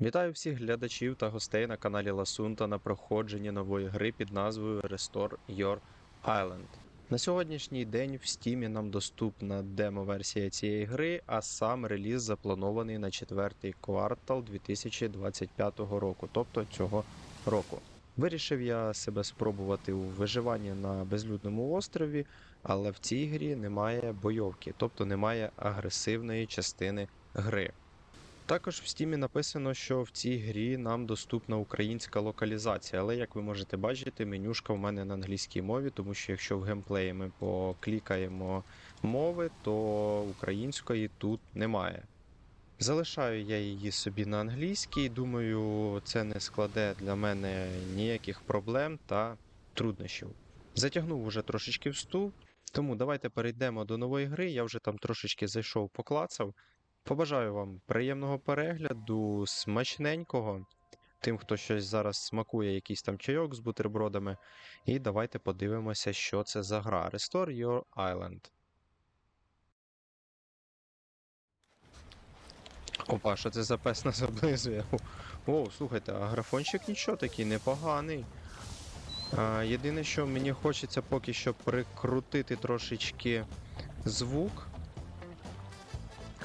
Вітаю всіх глядачів та гостей на каналі Ласунта на проходженні нової гри під назвою Restore Your Island. На сьогоднішній день в Стімі нам доступна демо-версія цієї гри, а сам реліз запланований на четвертий квартал 2025 року, тобто цього року. Вирішив я себе спробувати у виживанні на безлюдному острові, але в цій грі немає бойовки, тобто немає агресивної частини гри. Також в стімі написано, що в цій грі нам доступна українська локалізація, але як ви можете бачити, менюшка в мене на англійській мові, тому що якщо в геймплеї ми поклікаємо мови, то української тут немає. Залишаю я її собі на англійській. Думаю, це не складе для мене ніяких проблем та труднощів. Затягнув уже трошечки вступ, тому давайте перейдемо до нової гри. Я вже там трошечки зайшов, поклацав. Побажаю вам приємного перегляду, смачненького. Тим, хто щось зараз смакує, якийсь там чайок з бутербродами. І давайте подивимося, що це за гра. Restore Your Island. Опа, що це за пес нас облизує? О, слухайте, а графончик нічого такий непоганий. А, єдине, що мені хочеться поки що прикрутити трошечки звук.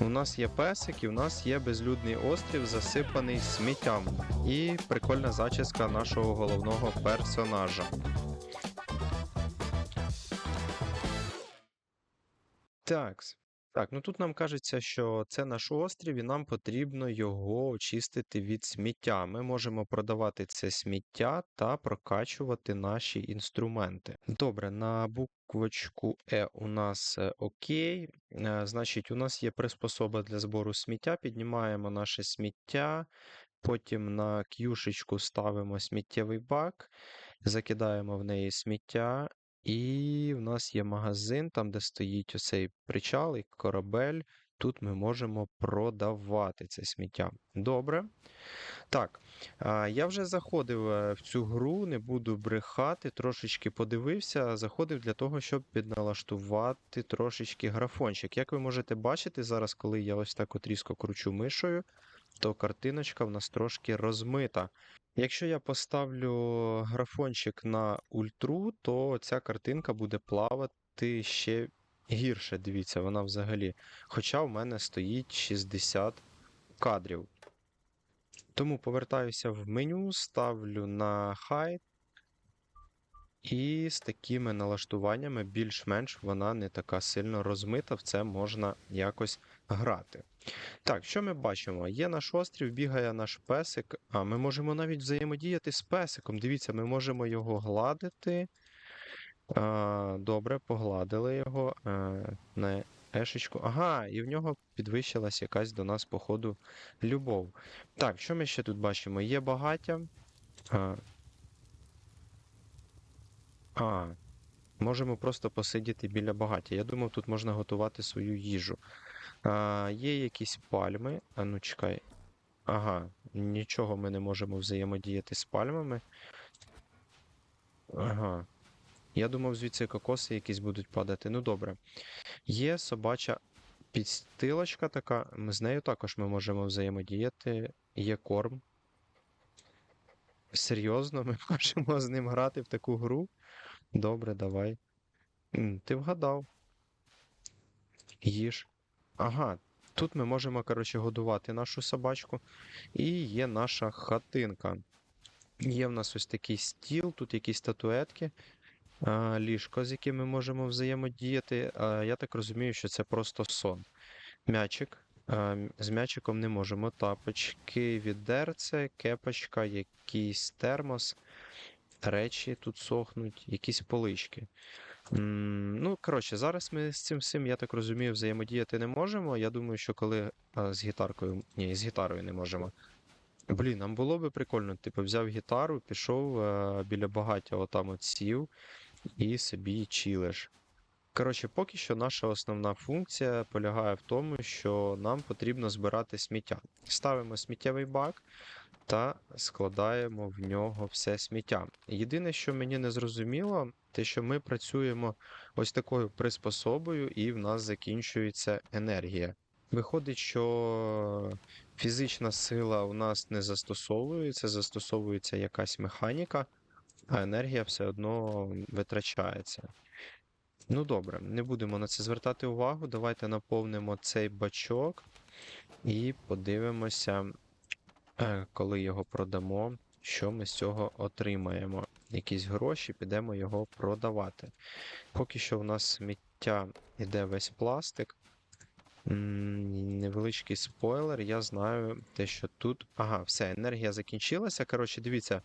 У нас є песик і в нас є безлюдний острів, засипаний сміттям. І прикольна зачіска нашого головного персонажа. Такс. Так, ну тут нам кажеться, що це наш острів, і нам потрібно його очистити від сміття. Ми можемо продавати це сміття та прокачувати наші інструменти. Добре, на буквочку Е у нас е, окей. Е, Значить, у нас є приспособа для збору сміття. Піднімаємо наше сміття, потім на к'юшечку ставимо сміттєвий бак, закидаємо в неї сміття. І в нас є магазин, там, де стоїть оцей причал і корабель. Тут ми можемо продавати це сміття. Добре. Так, я вже заходив е, в цю гру, не буду брехати, трошечки подивився. Заходив для того, щоб підналаштувати трошечки графончик. Як ви можете бачити, зараз, коли я ось так от різко кручу мишою, то картиночка в нас трошки розмита. Якщо я поставлю графончик на ультру, то ця картинка буде плавати ще гірше. Дивіться, вона взагалі. Хоча в мене стоїть 60 кадрів. Тому повертаюся в меню, ставлю на Hide. І з такими налаштуваннями більш-менш вона не така сильно розмита, в це можна якось грати. Так, що ми бачимо? Є наш острів, бігає наш песик, а ми можемо навіть взаємодіяти з песиком. Дивіться, ми можемо його гладити. А, добре, погладили його а, на ешечку. Ага, і в нього підвищилась якась до нас, походу, любов. Так, що ми ще тут бачимо? Є багаття. А, а, можемо просто посидіти біля багаття. Я думав, тут можна готувати свою їжу. А, є якісь пальми. А ну чекай. Ага, нічого ми не можемо взаємодіяти з пальмами. Ага. Я думав, звідси кокоси якісь будуть падати. Ну добре. Є собача підстилочка така. З нею також ми можемо взаємодіяти. Є корм. Серйозно, ми можемо з ним грати в таку гру. Добре, давай. Ти вгадав. Їж. Ага, тут ми можемо, коротше, годувати нашу собачку. І є наша хатинка. Є в нас ось такий стіл, тут якісь статуетки, ліжко, з яким ми можемо взаємодіяти. Я так розумію, що це просто сон. М'ячик. З м'ячиком не можемо. Тапочки, відерце, кепочка, якийсь термос, речі тут сохнуть, якісь полички. Ну, коротше, зараз ми з цим всім, я так розумію, взаємодіяти не можемо. Я думаю, що коли а, з гітаркою. Ні, з гітарою не можемо. Блін, нам було би прикольно, типу, взяв гітару, пішов е, біля багаття, отам от сів і собі чилиш. Коротше, поки що наша основна функція полягає в тому, що нам потрібно збирати сміття. Ставимо сміттєвий бак та складаємо в нього все сміття. Єдине, що мені не зрозуміло, те, що ми працюємо ось такою приспособою, і в нас закінчується енергія. Виходить, що фізична сила у нас не застосовується, застосовується якась механіка, а енергія все одно витрачається. Ну добре, не будемо на це звертати увагу. Давайте наповнимо цей бачок і подивимося, коли його продамо, що ми з цього отримаємо. Якісь гроші, підемо його продавати. Поки що у нас сміття йде весь пластик. Невеличкий спойлер, я знаю те, що тут. Ага, все, енергія закінчилася. Коротше, дивіться,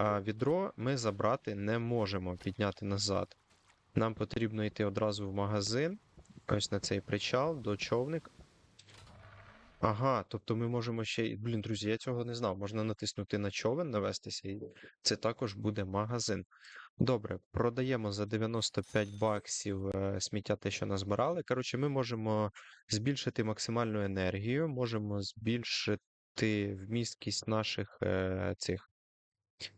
відро ми забрати не можемо підняти назад. Нам потрібно йти одразу в магазин, ось на цей причал, до човник. Ага, тобто ми можемо ще. й- Блін, друзі, я цього не знав. Можна натиснути на човен, навестися, і це також буде магазин. Добре, продаємо за 95 баксів е, сміття те, що назбирали. Коротше, ми можемо збільшити максимальну енергію, можемо збільшити вмісткість наших е, цих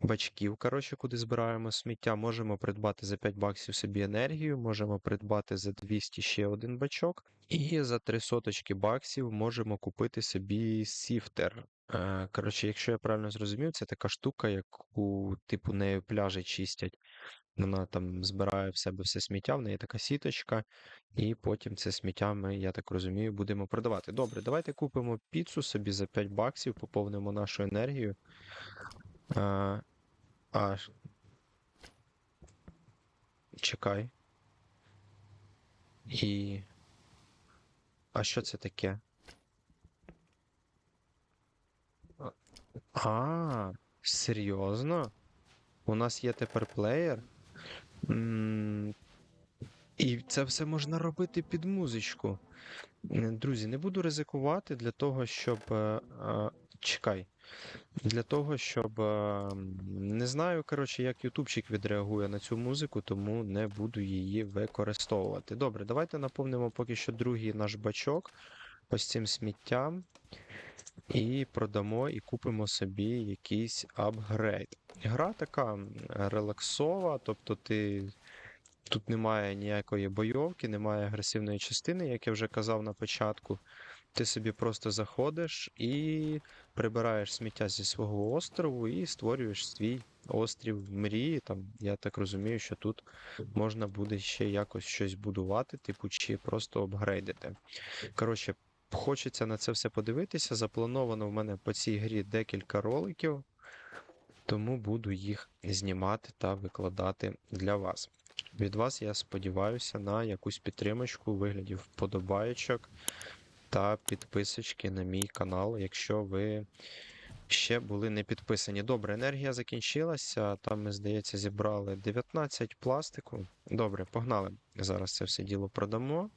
бачків, коротше, куди збираємо сміття. Можемо придбати за 5 баксів собі енергію, можемо придбати за 200 ще один бачок. І за 3 соточки баксів можемо купити собі сіфтер. Е, Коротше, якщо я правильно зрозумів, це така штука, яку типу нею пляжі чистять. Вона там збирає в себе все сміття, в неї така сіточка, і потім це сміття ми, я так розумію, будемо продавати. Добре, давайте купимо піцу собі за 5 баксів, поповнимо нашу енергію. А, а, чекай. І. А що це таке? А, А, серйозно? У нас є тепер плеєр? М, І це все можна робити під музичку. Друзі, не буду ризикувати для того, щоб. е, е, Чекай. Для того, щоб. е, Не знаю, коротше, як ютубчик відреагує на цю музику, тому не буду її використовувати. Добре, давайте наповнимо поки що другий наш бачок ось цим сміттям. І продамо і купимо собі якийсь апгрейд. Гра така релаксова, тобто ти. Тут немає ніякої бойовки, немає агресивної частини, як я вже казав на початку. Ти собі просто заходиш і прибираєш сміття зі свого острову і створюєш свій острів мрії. Там, я так розумію, що тут можна буде ще якось щось будувати, типу, чи просто апгрейдити. Коротше, хочеться на це все подивитися. Заплановано в мене по цій грі декілька роликів, тому буду їх знімати та викладати для вас. Від вас я сподіваюся на якусь підтримочку у вигляді вподобаєчок та підписочки на мій канал, якщо ви ще були не підписані. Добре, енергія закінчилася. Там ми, здається, зібрали 19 пластику. Добре, погнали. Зараз це все діло продамо.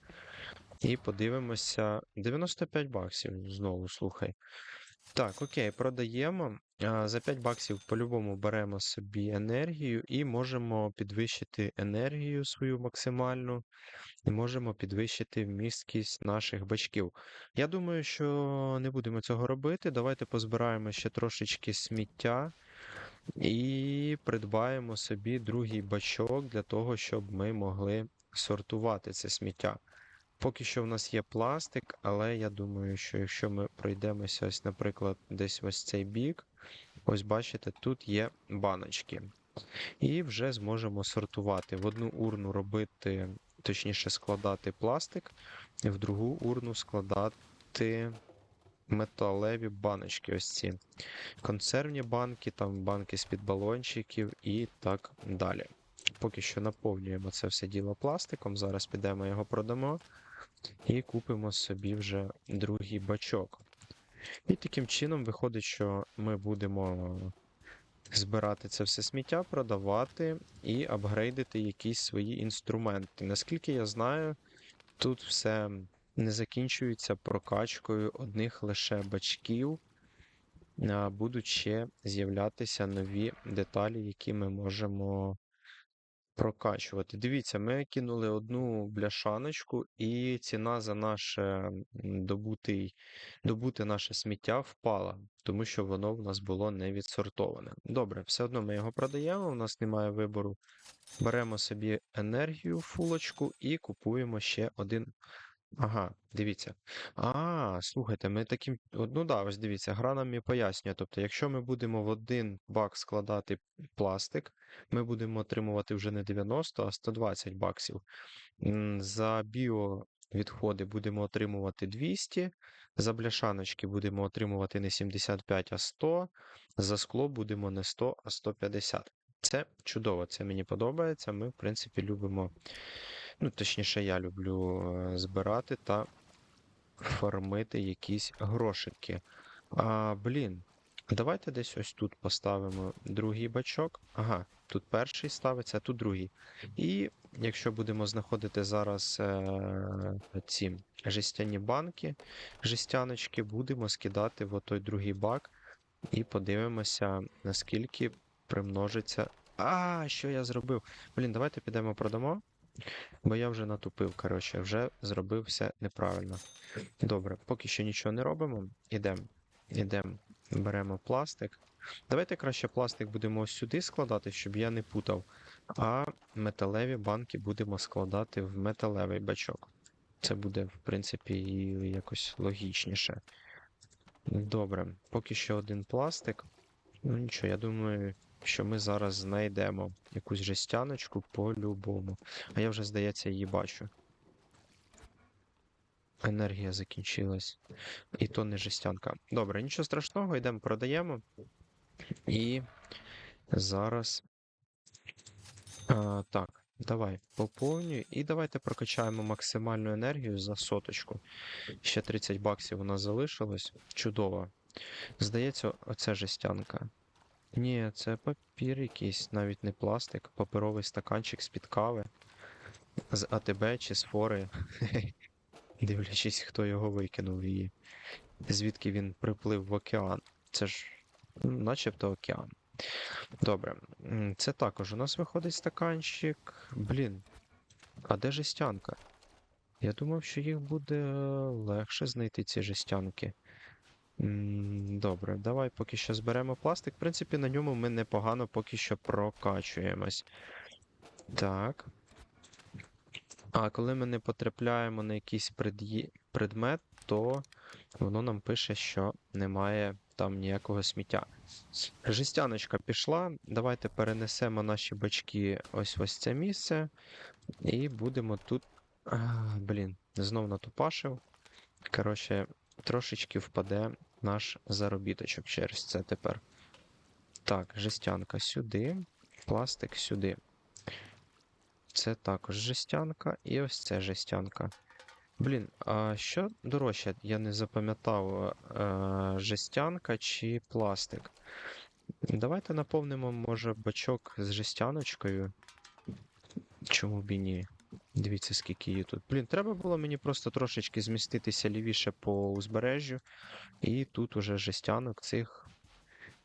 І подивимося. 95 баксів знову, слухай. Так, окей, продаємо. За 5 баксів по-любому беремо собі енергію і можемо підвищити енергію свою максимальну, і можемо підвищити вмісткість наших бачків. Я думаю, що не будемо цього робити. Давайте позбираємо ще трошечки сміття і придбаємо собі другий бачок для того, щоб ми могли сортувати це сміття. Поки що в нас є пластик, але я думаю, що якщо ми пройдемося, ось, наприклад, десь ось цей бік, ось бачите, тут є баночки. І вже зможемо сортувати. В одну урну робити, точніше, складати пластик, і в другу урну складати металеві баночки. Ось ці консервні банки, там банки з-під балончиків і так далі. Поки що наповнюємо це все діло пластиком. Зараз підемо його продамо і купимо собі вже другий бачок. І таким чином виходить, що ми будемо збирати це все сміття, продавати і апгрейдити якісь свої інструменти. Наскільки я знаю, тут все не закінчується прокачкою одних лише бачків. Будуть ще з'являтися нові деталі, які ми можемо прокачувати. Дивіться, ми кинули одну бляшаночку, і ціна за наше м, добутий, добуте наше сміття впала, тому що воно в нас було не відсортоване. Добре, все одно ми його продаємо, у нас немає вибору. Беремо собі енергію, фулочку і купуємо ще один Ага, дивіться. А, слухайте, ми таким. Ну да, ось дивіться, гра нам і пояснює. Тобто, якщо ми будемо в один бак складати пластик, ми будемо отримувати вже не 90, а 120 баксів. За біовідходи будемо отримувати 200, за бляшаночки будемо отримувати не 75, а 100, за скло будемо не 100, а 150. Це чудово, це мені подобається. Ми, в принципі, любимо. Ну, точніше, я люблю е, збирати та фармити якісь грошики. А, блін, давайте десь ось тут поставимо другий бачок. Ага, тут перший ставиться, а тут другий. І якщо будемо знаходити зараз е, ці жестяні банки, жестяночки, будемо скидати в той другий бак і подивимося, наскільки примножиться. А, що я зробив? Блін, давайте підемо продамо. Бо я вже натупив, коротше, вже зробив все неправильно. Добре, поки що нічого не робимо. Ідемо. Ідемо, беремо пластик. Давайте краще пластик будемо ось сюди складати, щоб я не путав. А металеві банки будемо складати в металевий бачок. Це буде, в принципі, і якось логічніше. Добре, поки що один пластик. Ну нічого, я думаю, що ми зараз знайдемо якусь жестяночку по-любому. А я вже, здається, її бачу. Енергія закінчилась. І то не жестянка. Добре, нічого страшного, йдемо, продаємо. І зараз. А, так, давай поповнюй. І давайте прокачаємо максимальну енергію за соточку. Ще 30 баксів у нас залишилось. Чудово. Здається, оце жестянка. Ні, це папір якийсь, навіть не пластик, паперовий стаканчик з-під кави. З АТБ чи з фори. Дивлячись, хто його викинув її. Звідки він приплив в океан. Це ж начебто океан. Добре. Це також у нас виходить стаканчик. Блін. А де жестянка? Я думав, що їх буде е, легше знайти ці жестянки. Добре, давай поки що зберемо пластик. В принципі, на ньому ми непогано поки що прокачуємось. Так. А коли ми не потрапляємо на якийсь пред'є- предмет, то воно нам пише, що немає там ніякого сміття. Жестяночка пішла. Давайте перенесемо наші бачки ось ось це місце. І будемо тут. Блін, знов натупашив. Коротше, трошечки впаде наш заробіточок через це тепер. Так, жестянка сюди, пластик сюди. Це також жестянка, і ось це жестянка. Блін, а що дорожче? Я не запам'ятав, е, жестянка чи пластик. Давайте наповнимо, може, бачок з жестяночкою. Чому б і ні? Дивіться, скільки її тут. Блін, треба було мені просто трошечки зміститися лівіше по узбережжю. І тут уже жестянок цих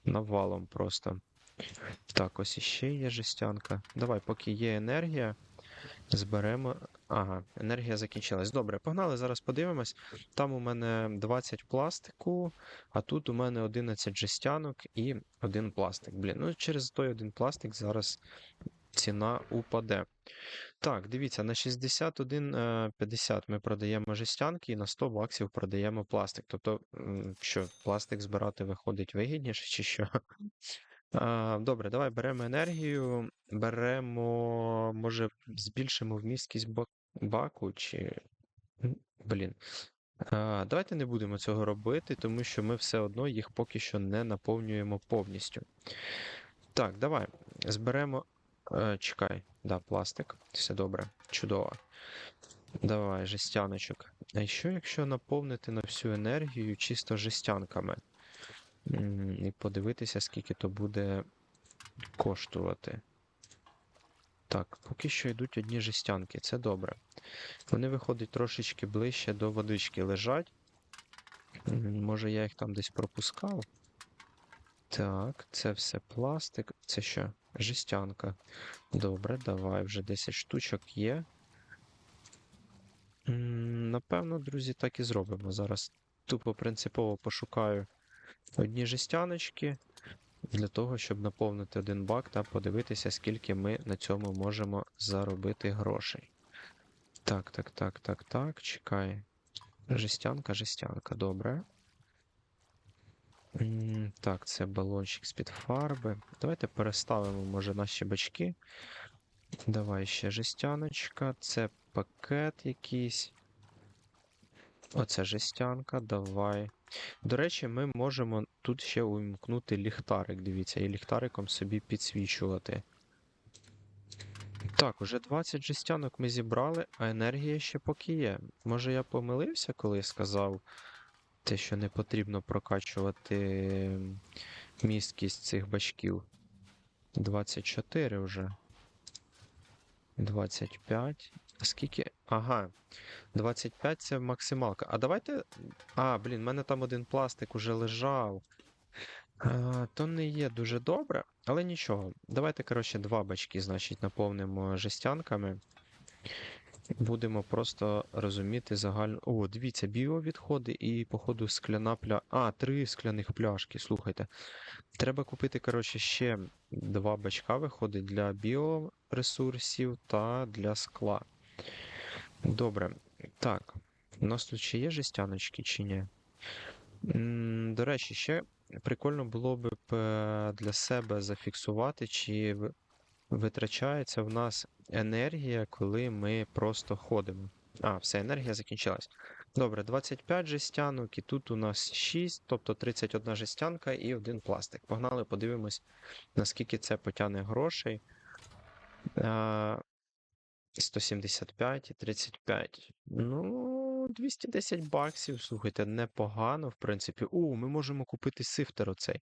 навалом просто. Так, ось іще є жестянка. Давай, поки є енергія, зберемо. Ага, енергія закінчилась. Добре, погнали, зараз подивимось. Там у мене 20 пластику, а тут у мене 11 жестянок і один пластик. Блін, ну через той один пластик зараз ціна упаде. Так, дивіться, на 61,50 ми продаємо жестянки і на 100 баксів продаємо пластик. Тобто, що, пластик збирати виходить вигідніше, чи що? Добре, давай беремо енергію, беремо, може, збільшимо вмісткість бак- баку, чи. Блін. Давайте не будемо цього робити, тому що ми все одно їх поки що не наповнюємо повністю. Так, давай. Зберемо. Е, чекай, да, пластик. Все добре, чудово. Давай, жестяночок. А що, якщо наповнити на всю енергію чисто жестянками? І подивитися, скільки то буде коштувати. Так, поки що йдуть одні жестянки, це добре. Вони виходять трошечки ближче до водички лежать. Може я їх там десь пропускав? Так, це все пластик. Це що? Жестянка. Добре, давай, вже 10 штучок є. Напевно, друзі, так і зробимо. Зараз тупо принципово пошукаю одні жестяночки для того, щоб наповнити один бак та подивитися, скільки ми на цьому можемо заробити грошей. Так, так, так, так, так, чекай. Жестянка, жестянка, добре. Так, це балончик з-під фарби. Давайте переставимо, може, наші бачки. Давай ще жестяночка. Це пакет якийсь. Оце жестянка, давай. До речі, ми можемо тут ще увімкнути ліхтарик, дивіться, і ліхтариком собі підсвічувати. Так, уже 20 жестянок ми зібрали, а енергія ще поки є. Може я помилився, коли сказав те, що не потрібно прокачувати місткість цих бачків. 24 вже. 25. Скільки? Ага. 25 це максималка. А давайте. А, блін, в мене там один пластик уже лежав. А, то не є дуже добре, але нічого. Давайте, коротше, два бачки, значить, наповнимо жестянками. Будемо просто розуміти загально. О, дивіться, біовідходи і, походу, скляна пля. А, три скляних пляшки, слухайте. Треба купити, коротше, ще два бачка виходить для біоресурсів та для скла. Добре. Так. У нас тут ще є жестяночки чи ні? До речі, ще прикольно було б для себе зафіксувати, чи витрачається в нас енергія, коли ми просто ходимо. А, все, енергія закінчилась. Добре, 25 жестянок, і тут у нас 6, тобто 31 жестянка і один пластик. Погнали, подивимось, наскільки це потягне грошей. А, 175 і 35. Ну, 210 баксів, слухайте, непогано, в принципі. О, ми можемо купити сифтер оцей.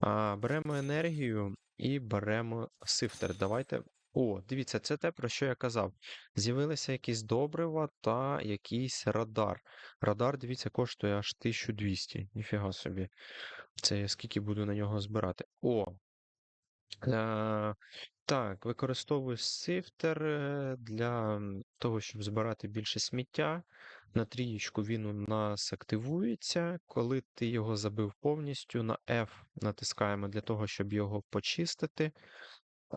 А, беремо енергію і беремо сифтер. Давайте. О, дивіться, це те, про що я казав. З'явилися якісь добрива та якийсь радар. Радар, дивіться, коштує аж 1200. Ніфіга собі. Це я скільки буду на нього збирати. О! Е, так, використовую сифтер е, для того, щоб збирати більше сміття. На трієчку він у нас активується. Коли ти його забив повністю, на F натискаємо для того, щоб його почистити.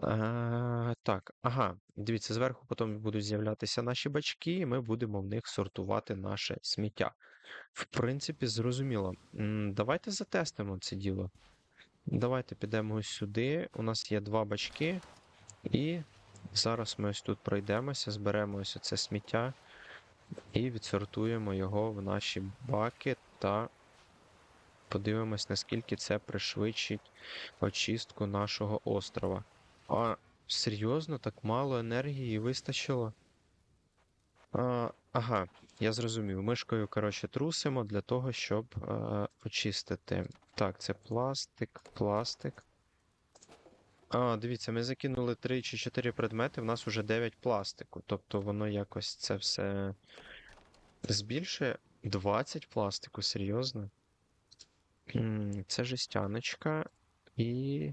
Е, так, ага, дивіться, зверху потім будуть з'являтися наші бачки, і ми будемо в них сортувати наше сміття. В принципі, зрозуміло. Давайте затестимо це діло. Давайте підемо ось сюди. У нас є два бачки. І зараз ми ось тут пройдемося, зберемо ось це сміття і відсортуємо його в наші баки та подивимось, наскільки це пришвидшить очистку нашого острова. А, серйозно, так мало енергії вистачило? А, ага, я зрозумів. Мишкою, коротше, трусимо для того, щоб е, очистити. Так, це пластик, пластик. А, дивіться, ми закинули 3 чи 4 предмети, в нас уже 9 пластику. Тобто воно якось це все збільшує. 20 пластику, серйозно? Це жестяночка і.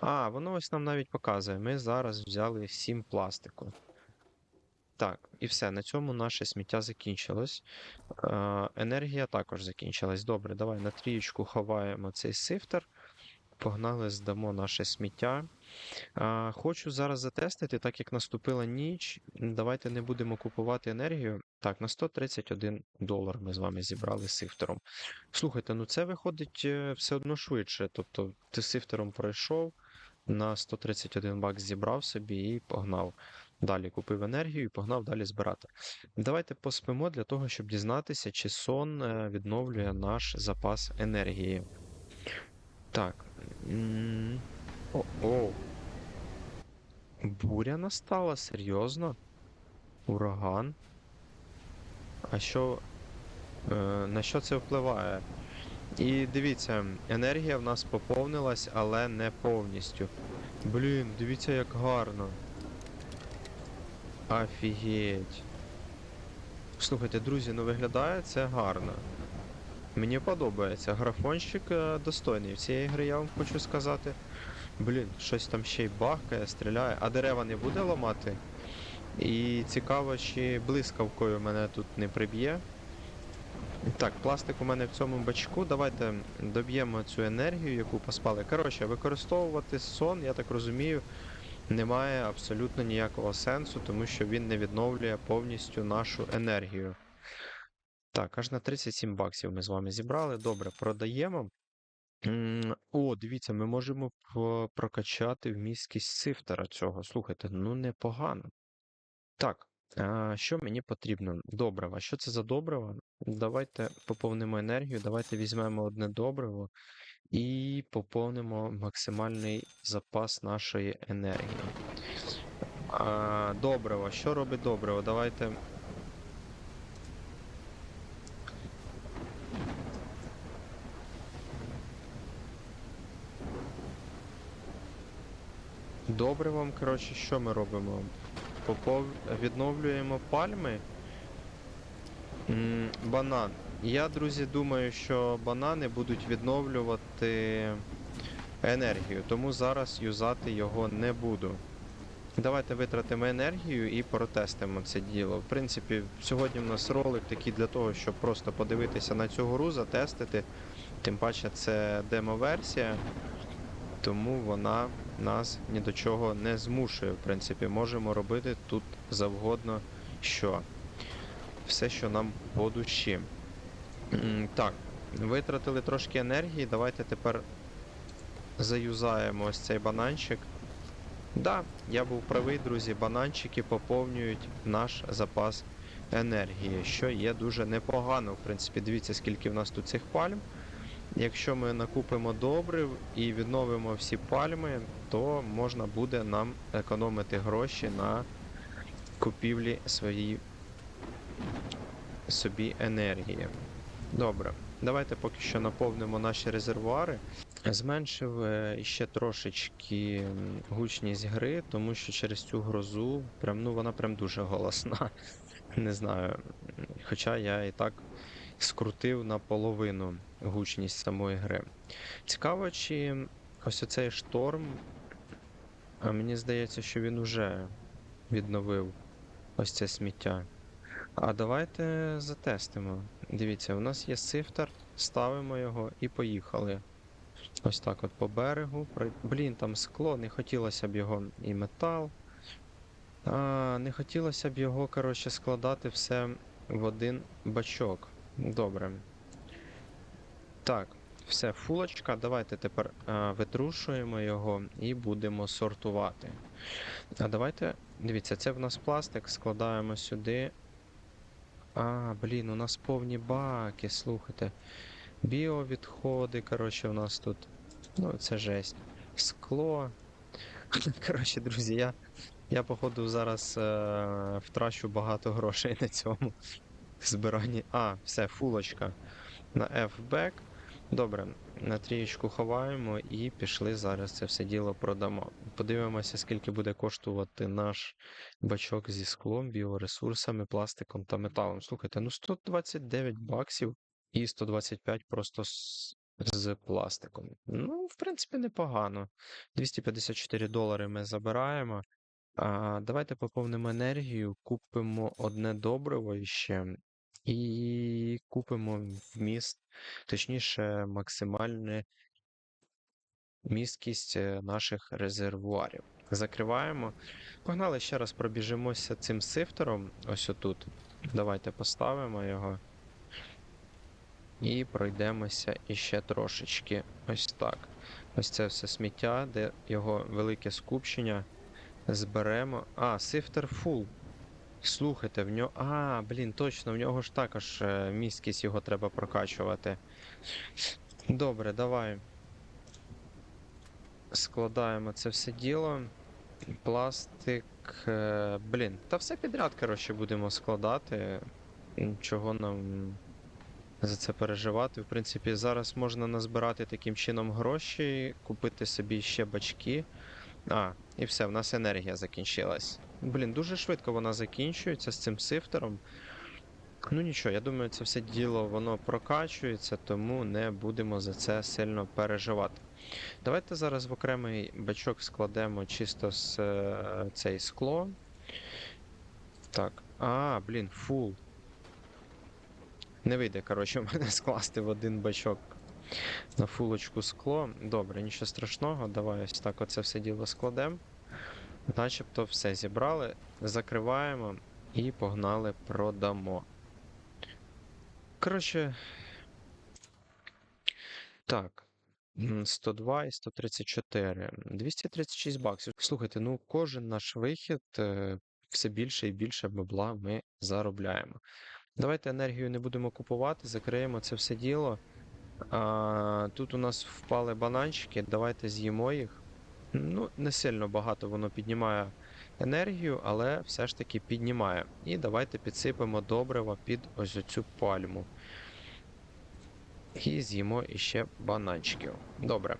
А, воно ось нам навіть показує. Ми зараз взяли 7 пластику. Так, і все. На цьому наше сміття закінчилось. Е, енергія також закінчилась. Добре, давай на трієчку ховаємо цей сифтер. Погнали, здамо наше сміття. А, хочу зараз затестити, так як наступила ніч. Давайте не будемо купувати енергію. Так, на 131 долар ми з вами зібрали сифтером. Слухайте, ну це виходить е, все одно швидше. Тобто ти сифтером пройшов, на 131 бакс зібрав собі і погнав. Далі купив енергію і погнав далі збирати. Давайте поспимо для того, щоб дізнатися, чи сон е, відновлює наш запас енергії. Так. О, о. Буря настала, серйозно? Ураган? А що. Е, на що це впливає? І дивіться, енергія в нас поповнилась, але не повністю. Блін, дивіться, як гарно. Офігеть. Слухайте, друзі, ну виглядає це гарно. Мені подобається. Графончик е, достойний в цієї гри, я вам хочу сказати. Блін, щось там ще й бахкає, стріляє, а дерева не буде ламати. І цікаво, чи блискавкою мене тут не приб'є. Так, пластик у мене в цьому бачку. Давайте доб'ємо цю енергію, яку поспали. Коротше, використовувати сон, я так розумію, немає абсолютно ніякого сенсу, тому що він не відновлює повністю нашу енергію. Так, аж на 37 баксів ми з вами зібрали. Добре, продаємо. О, дивіться, ми можемо прокачати вмісткість сифтера цього. Слухайте, ну непогано. Так, що мені потрібно? Добрива. Що це за добрива? Давайте поповнимо енергію, давайте візьмемо одне добриво і поповнимо максимальний запас нашої енергії. А, добриво. Що робить добриво? Давайте. Добривом, коротше, що ми робимо? Попов... Відновлюємо пальми. М, Банан. Я, друзі, думаю, що банани будуть відновлювати енергію, тому зараз юзати його не буду. Давайте витратимо енергію і протестимо це діло. В принципі, сьогодні в нас ролик такий для того, щоб просто подивитися на цю гру, затестити. Тим паче це демо-версія, тому вона нас ні до чого не змушує. В принципі, можемо робити тут завгодно що. Все, що нам по душі. Так, витратили трошки енергії. Давайте тепер заюзаємо ось цей бананчик. Да, я був правий, друзі. Бананчики поповнюють наш запас енергії, що є дуже непогано. В принципі, дивіться, скільки в нас тут цих пальм. Якщо ми накупимо добрив і відновимо всі пальми, то можна буде нам економити гроші на купівлі своїй собі енергії. Добре, давайте поки що наповнимо наші резервуари. Зменшив е, ще трошечки гучність гри, тому що через цю грозу прям, ну, вона прям дуже голосна. Не знаю. Хоча я і так скрутив наполовину гучність самої гри. Цікаво, чи ось оцей шторм. Мені здається, що він уже відновив ось це сміття. А давайте затестимо. Дивіться, у нас є сифтер, ставимо його і поїхали. Ось так от по берегу. Блін, там скло, не хотілося б його і метал. А, не хотілося б його, коротше, складати все в один бачок. Добре. Так, все, фулочка. Давайте тепер а, витрушуємо його і будемо сортувати. А давайте. Дивіться, це в нас пластик, складаємо сюди. А, блін, у нас повні баки, слухайте. Біовідходи, коротше, у нас тут. Ну, це жесть. Скло. Коротше, друзі, я, я походу зараз е, втрачу багато грошей на цьому збиранні. А, все, фулочка. На F-back. Добре, на трієчку ховаємо і пішли зараз це все діло продамо. Подивимося, скільки буде коштувати наш бачок зі склом, біоресурсами, пластиком та металом. Слухайте, ну 129 баксів і 125 просто з, з пластиком. Ну, в принципі, непогано. 254 долари ми забираємо. А, давайте поповнимо енергію, купимо одне добриво іще і купимо вміст, точніше, максимальну місткість е, наших резервуарів. Закриваємо. Погнали ще раз пробіжимося цим сифтером. Ось отут. Давайте поставимо його. І пройдемося іще трошечки. Ось так. Ось це все сміття, де його велике скупчення. Зберемо. А, сифтер full. Слухайте, в нього. А, блін, точно, в нього ж також е, місткість його треба прокачувати. Добре, давай. Складаємо це все діло. Пластик. е, Блін, та все підряд, коротше, будемо складати. Чого нам за це переживати? В принципі, зараз можна назбирати таким чином гроші, купити собі ще бачки. А, і все, в нас енергія закінчилась. Блін, дуже швидко вона закінчується з цим сифтером. Ну нічого, я думаю, це все діло воно прокачується, тому не будемо за це сильно переживати. Давайте зараз в окремий бачок складемо чисто з е, цей скло. Так. А, блін, фул. Не вийде, коротше, в мене скласти в один бачок на фулочку скло. Добре, нічого страшного. Давай ось так оце все діло складемо. Начебто все зібрали, закриваємо і погнали продамо. Коротше. Так. 102 і 134. 236 баксів. Слухайте, ну кожен наш вихід е, все більше і більше бабла ми заробляємо. Давайте енергію не будемо купувати, закриємо це все діло. А, тут у нас впали бананчики, давайте з'їмо їх. Ну, не сильно багато воно піднімає енергію, але все ж таки піднімає. І давайте підсипемо добрива під ось оцю пальму. І з'їмо іще бананчиків. Добре.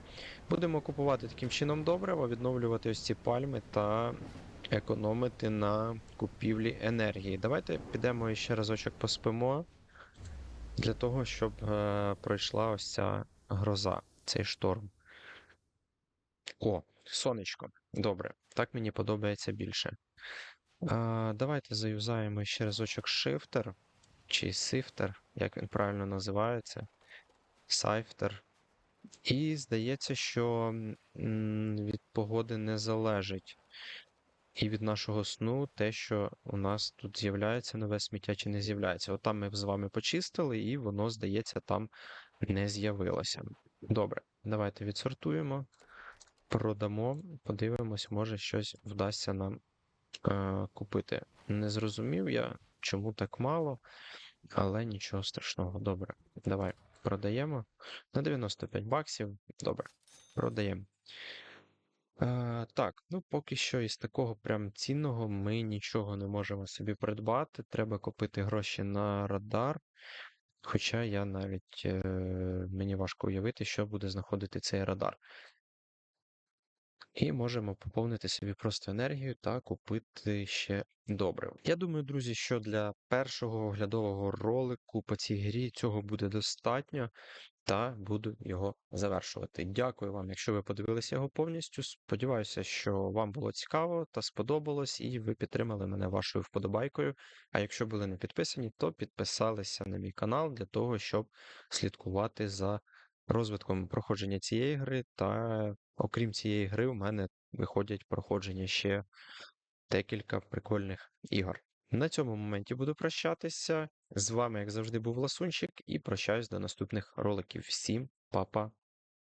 Будемо купувати таким чином добрива, відновлювати ось ці пальми та економити на купівлі енергії. Давайте підемо ще разочок поспимо для того, щоб е, пройшла ось ця гроза, цей шторм. О, сонечко. Добре, так мені подобається більше. А, давайте заюзаємо ще разочок Shifter чи Sifter, як він правильно називається. Сайфтер. І здається, що від погоди не залежить. І від нашого сну те, що у нас тут з'являється нове сміття чи не з'являється. От там ми з вами почистили, і воно, здається, там не з'явилося. Добре, давайте відсортуємо, продамо, подивимось, може щось вдасться нам е, купити. Не зрозумів я, чому так мало, але нічого страшного. Добре, давай продаємо. На 95 баксів. Добре, продаємо. Е, так, ну поки що із такого прям цінного ми нічого не можемо собі придбати. Треба купити гроші на радар. Хоча я навіть е, мені важко уявити, що буде знаходити цей радар. І можемо поповнити собі просто енергію та купити ще добрив. Я думаю, друзі, що для першого оглядового ролику по цій грі цього буде достатньо, та буду його завершувати. Дякую вам, якщо ви подивилися його повністю. Сподіваюся, що вам було цікаво та сподобалось, і ви підтримали мене вашою вподобайкою. А якщо були не підписані, то підписалися на мій канал для того, щоб слідкувати за розвитком проходження цієї гри. Та окрім цієї гри, у мене виходять проходження ще декілька прикольних ігор. На цьому моменті буду прощатися. З вами, як завжди, був Ласунчик, і прощаюсь до наступних роликів. Всім па-па!